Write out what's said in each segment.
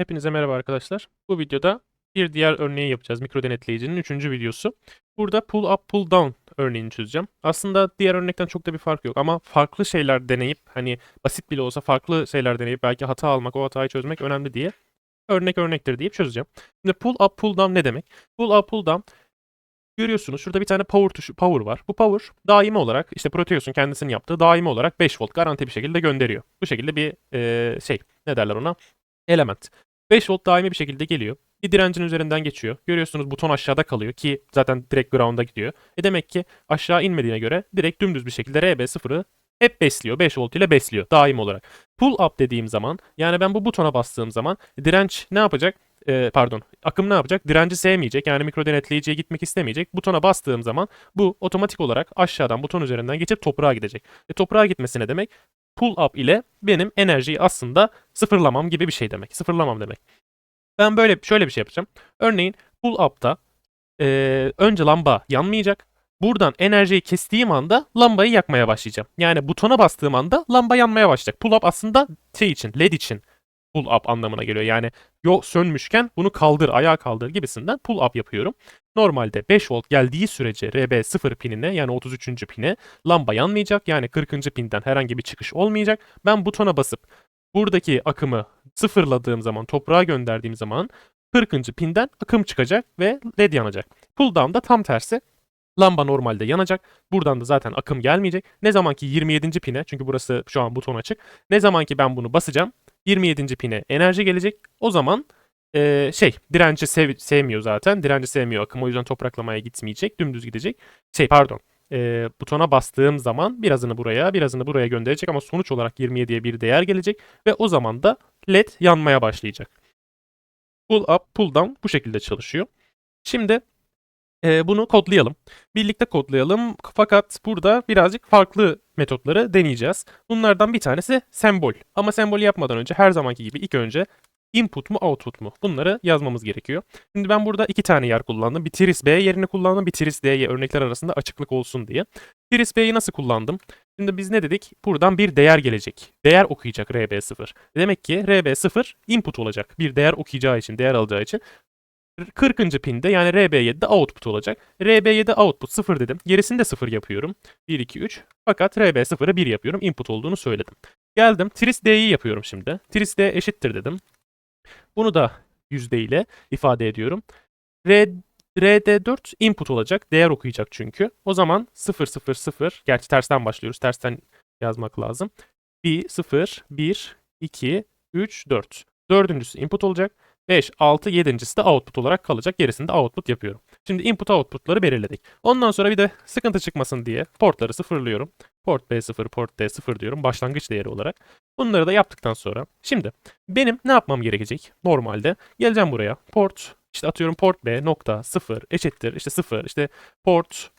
Hepinize merhaba arkadaşlar. Bu videoda bir diğer örneği yapacağız. Mikro denetleyicinin üçüncü videosu. Burada pull up, pull down örneğini çözeceğim. Aslında diğer örnekten çok da bir fark yok ama farklı şeyler deneyip hani basit bile olsa farklı şeyler deneyip belki hata almak, o hatayı çözmek önemli diye örnek örnektir deyip çözeceğim. Şimdi pull up, pull down ne demek? Pull up, pull down görüyorsunuz şurada bir tane power tuşu power var. Bu power daimi olarak işte Proteus'un kendisinin yaptığı daimi olarak 5 volt garanti bir şekilde gönderiyor. Bu şekilde bir eee, şey ne derler ona element. 5 volt daimi bir şekilde geliyor. Bir direncin üzerinden geçiyor. Görüyorsunuz buton aşağıda kalıyor ki zaten direkt ground'a gidiyor. E demek ki aşağı inmediğine göre direkt dümdüz bir şekilde RB0'ı hep besliyor. 5 volt ile besliyor daim olarak. Pull up dediğim zaman yani ben bu butona bastığım zaman direnç ne yapacak? Ee, pardon akım ne yapacak? Direnci sevmeyecek yani mikro denetleyiciye gitmek istemeyecek. Butona bastığım zaman bu otomatik olarak aşağıdan buton üzerinden geçip toprağa gidecek. E, toprağa gitmesi ne demek? Pull up ile benim enerjiyi aslında sıfırlamam gibi bir şey demek. Sıfırlamam demek. Ben böyle şöyle bir şey yapacağım. Örneğin pull up'ta eee, önce lamba yanmayacak. Buradan enerjiyi kestiğim anda lambayı yakmaya başlayacağım. Yani butona bastığım anda lamba yanmaya başlayacak. Pull up aslında şey için, led için pull up anlamına geliyor. Yani yok sönmüşken bunu kaldır, ayağa kaldır gibisinden pull up yapıyorum. Normalde 5 volt geldiği sürece RB0 pinine yani 33. pine lamba yanmayacak. Yani 40. pinden herhangi bir çıkış olmayacak. Ben butona basıp buradaki akımı sıfırladığım zaman, toprağa gönderdiğim zaman 40. pinden akım çıkacak ve led yanacak. Pull down da tam tersi. Lamba normalde yanacak. Buradan da zaten akım gelmeyecek. Ne zaman ki 27. pine çünkü burası şu an buton açık. Ne zaman ki ben bunu basacağım 27. pine enerji gelecek. O zaman eee, şey direnci sev- sevmiyor zaten. Direnci sevmiyor akım o yüzden topraklamaya gitmeyecek. Dümdüz gidecek. Şey pardon. eee, butona bastığım zaman birazını buraya birazını buraya gönderecek ama sonuç olarak 27'ye bir değer gelecek ve o zaman da led yanmaya başlayacak. Pull up, pull down bu şekilde çalışıyor. Şimdi eee, bunu kodlayalım. Birlikte kodlayalım fakat burada birazcık farklı metotları deneyeceğiz. Bunlardan bir tanesi sembol. Ama sembol yapmadan önce her zamanki gibi ilk önce input mu output mu bunları yazmamız gerekiyor. Şimdi ben burada iki tane yer kullandım. Bir tiris B yerini kullandım. Bir tiris D'ye örnekler arasında açıklık olsun diye. Tiris B'yi nasıl kullandım? Şimdi biz ne dedik? Buradan bir değer gelecek. Değer okuyacak RB0. Demek ki RB0 input olacak. Bir değer okuyacağı için, değer alacağı için. 40. pinde yani RB7'de output olacak. RB7 output 0 dedim. Gerisini de 0 yapıyorum. 1, 2, 3. Fakat RB0'ı 1 yapıyorum. Input olduğunu söyledim. Geldim. Tris D'yi yapıyorum şimdi. Tris D eşittir dedim. Bunu da yüzde ile ifade ediyorum. R, RD4 input olacak. Değer okuyacak çünkü. O zaman 0, 0, 0. Gerçi tersten başlıyoruz. Tersten yazmak lazım. 1, 0, 1, 2, 3, 4. Dördüncüsü input olacak. 5, 6, 7.si de output olarak kalacak. Gerisini de output yapıyorum. Şimdi input output'ları belirledik. Ondan sonra bir de sıkıntı çıkmasın diye portları sıfırlıyorum. Port B0, port D0 diyorum başlangıç değeri olarak. Bunları da yaptıktan sonra şimdi benim ne yapmam gerekecek normalde? Geleceğim buraya. Port işte atıyorum port B nokta 0 eşittir işte 0 işte port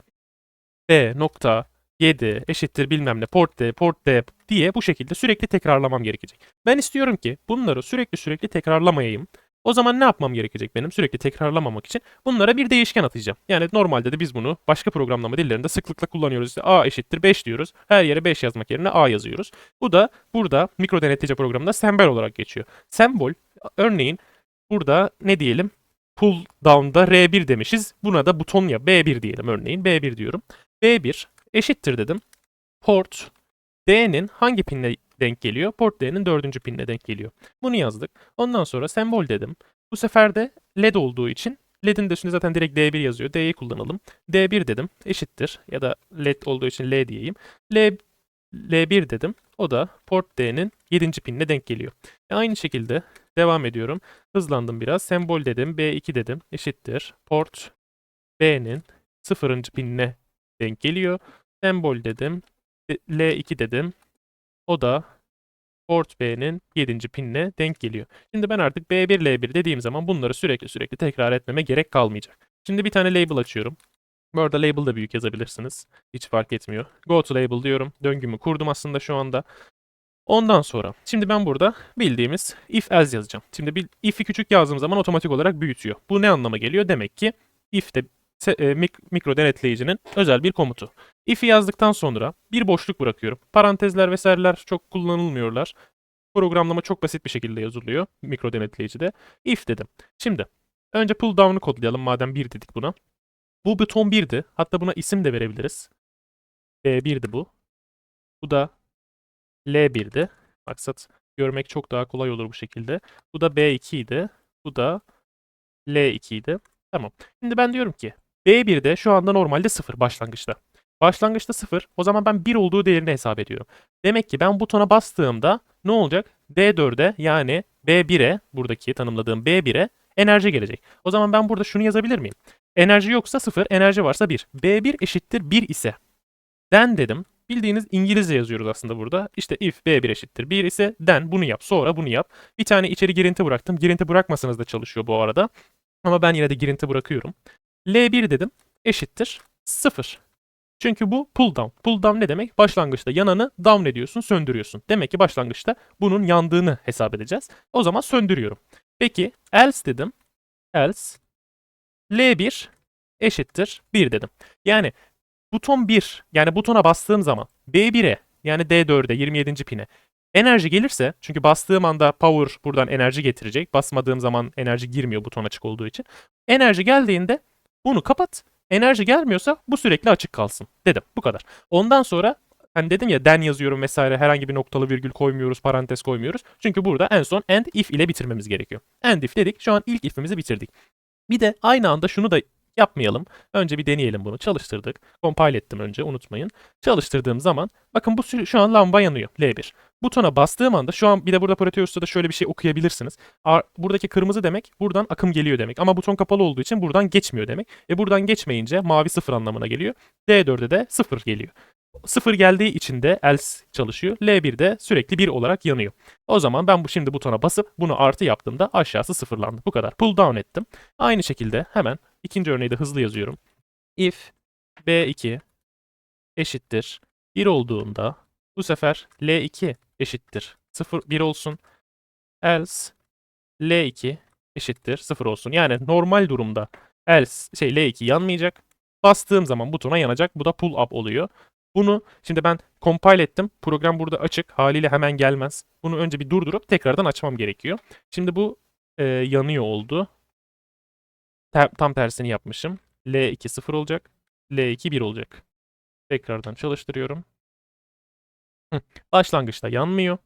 B nokta 7 eşittir bilmem ne port D port D diye bu şekilde sürekli tekrarlamam gerekecek. Ben istiyorum ki bunları sürekli sürekli tekrarlamayayım. O zaman ne yapmam gerekecek benim sürekli tekrarlamamak için? Bunlara bir değişken atacağım. Yani normalde de biz bunu başka programlama dillerinde sıklıkla kullanıyoruz. İşte a eşittir 5 diyoruz. Her yere 5 yazmak yerine a yazıyoruz. Bu da burada mikro denetleyici programında sembol olarak geçiyor. Sembol örneğin burada ne diyelim? Pull down'da R1 demişiz. Buna da buton ya B1 diyelim örneğin. B1 diyorum. B1 eşittir dedim. Port D'nin hangi pinle denk geliyor? Port D'nin dördüncü pinle denk geliyor. Bunu yazdık. Ondan sonra sembol dedim. Bu sefer de LED olduğu için LED'in de üstünde zaten direkt D1 yazıyor. D'yi kullanalım. D1 dedim. Eşittir. Ya da LED olduğu için L diyeyim. L, L1 dedim. O da port D'nin 7. pinine denk geliyor. E aynı şekilde devam ediyorum. Hızlandım biraz. Sembol dedim. B2 dedim. Eşittir. Port B'nin 0. pinine denk geliyor. Sembol dedim. E, L2 dedim. O da port B'nin 7. pinine denk geliyor. Şimdi ben artık B1, L1 dediğim zaman bunları sürekli sürekli tekrar etmeme gerek kalmayacak. Şimdi bir tane label açıyorum. Bu arada label da büyük yazabilirsiniz. Hiç fark etmiyor. Go to label diyorum. Döngümü kurdum aslında şu anda. Ondan sonra şimdi ben burada bildiğimiz if else yazacağım. Şimdi bir if'i küçük yazdığım zaman otomatik olarak büyütüyor. Bu ne anlama geliyor? Demek ki if de mikro denetleyicinin özel bir komutu. If'i yazdıktan sonra bir boşluk bırakıyorum. Parantezler vesaireler çok kullanılmıyorlar. Programlama çok basit bir şekilde yazılıyor mikro denetleyicide. If dedim. Şimdi önce pull down'u kodlayalım madem 1 dedik buna. Bu buton 1'di. Hatta buna isim de verebiliriz. B1'di bu. Bu da L1'di. Maksat görmek çok daha kolay olur bu şekilde. Bu da B2 idi. Bu da L2 idi. Tamam. Şimdi ben diyorum ki B1'de şu anda normalde 0 başlangıçta. Başlangıçta 0. O zaman ben 1 olduğu değerini hesap ediyorum. Demek ki ben butona bastığımda ne olacak? D4'e yani B1'e buradaki tanımladığım B1'e enerji gelecek. O zaman ben burada şunu yazabilir miyim? Enerji yoksa 0, enerji varsa 1. B1 eşittir 1 ise then dedim. Bildiğiniz İngilizce yazıyoruz aslında burada. İşte if B1 eşittir 1 ise then bunu yap, sonra bunu yap. Bir tane içeri girinti bıraktım. Girinti bırakmasanız da çalışıyor bu arada. Ama ben yine de girinti bırakıyorum. L1 dedim eşittir 0. Çünkü bu pull down. Pull down ne demek? Başlangıçta yananı down ediyorsun, söndürüyorsun. Demek ki başlangıçta bunun yandığını hesap edeceğiz. O zaman söndürüyorum. Peki else dedim. Else L1 eşittir 1 dedim. Yani buton 1 yani butona bastığım zaman B1'e yani D4'e 27. pine enerji gelirse çünkü bastığım anda power buradan enerji getirecek. Basmadığım zaman enerji girmiyor buton açık olduğu için. Enerji geldiğinde bunu kapat. Enerji gelmiyorsa bu sürekli açık kalsın dedim. Bu kadar. Ondan sonra hani dedim ya den yazıyorum vesaire herhangi bir noktalı virgül koymuyoruz, parantez koymuyoruz. Çünkü burada en son end if ile bitirmemiz gerekiyor. End if dedik. Şu an ilk if'imizi bitirdik. Bir de aynı anda şunu da yapmayalım. Önce bir deneyelim bunu. Çalıştırdık. Compile ettim önce unutmayın. Çalıştırdığım zaman bakın bu şu an lamba yanıyor. L1. Butona bastığım anda şu an bir de burada Proteus'ta da şöyle bir şey okuyabilirsiniz. Buradaki kırmızı demek buradan akım geliyor demek. Ama buton kapalı olduğu için buradan geçmiyor demek. E buradan geçmeyince mavi sıfır anlamına geliyor. D4'e de sıfır geliyor. Sıfır geldiği için de else çalışıyor. L1'de sürekli 1 olarak yanıyor. O zaman ben bu şimdi butona basıp bunu artı yaptığımda aşağısı sıfırlandı. Bu kadar. Pull down ettim. Aynı şekilde hemen ikinci örneği de hızlı yazıyorum. If B2 eşittir 1 olduğunda bu sefer L2 eşittir 0 1 olsun. Else L2 eşittir 0 olsun. Yani normal durumda else şey L2 yanmayacak. Bastığım zaman butona yanacak. Bu da pull up oluyor. Bunu şimdi ben compile ettim. Program burada açık. Haliyle hemen gelmez. Bunu önce bir durdurup tekrardan açmam gerekiyor. Şimdi bu e, yanıyor oldu. Tam tersini yapmışım. L2 0 olacak. L2 1 olacak. Tekrardan çalıştırıyorum. Başlangıçta yanmıyor.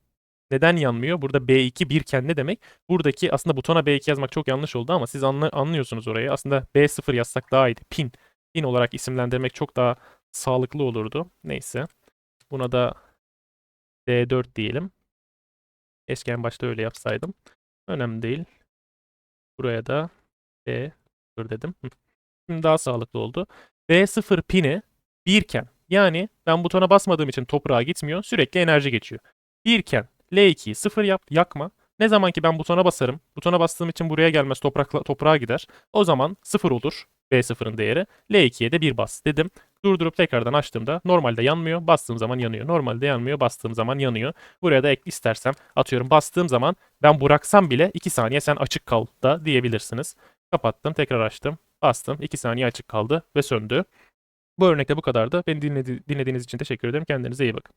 Neden yanmıyor? Burada B2 birken ne demek? Buradaki aslında butona B2 yazmak çok yanlış oldu ama siz anla- anlıyorsunuz orayı. Aslında B0 yazsak daha iyiydi. Pin. Pin olarak isimlendirmek çok daha sağlıklı olurdu. Neyse. Buna da D4 diyelim. Keşke en başta öyle yapsaydım. Önemli değil. Buraya da B4 dedim. Şimdi daha sağlıklı oldu. B0 pini 1 iken yani ben butona basmadığım için toprağa gitmiyor. Sürekli enerji geçiyor. 1 iken L2'yi 0 yap, yakma. Ne zaman ki ben butona basarım, butona bastığım için buraya gelmez toprakla, toprağa gider. O zaman 0 olur B0'ın değeri. L2'ye de 1 bas dedim. Durdurup tekrardan açtığımda normalde yanmıyor, bastığım zaman yanıyor. Normalde yanmıyor, bastığım zaman yanıyor. Buraya da ek istersem atıyorum bastığım zaman ben bıraksam bile 2 saniye sen açık kal da diyebilirsiniz. Kapattım, tekrar açtım, bastım, 2 saniye açık kaldı ve söndü. Bu örnekte bu kadardı. Beni dinledi- dinlediğiniz için teşekkür ederim. Kendinize iyi bakın.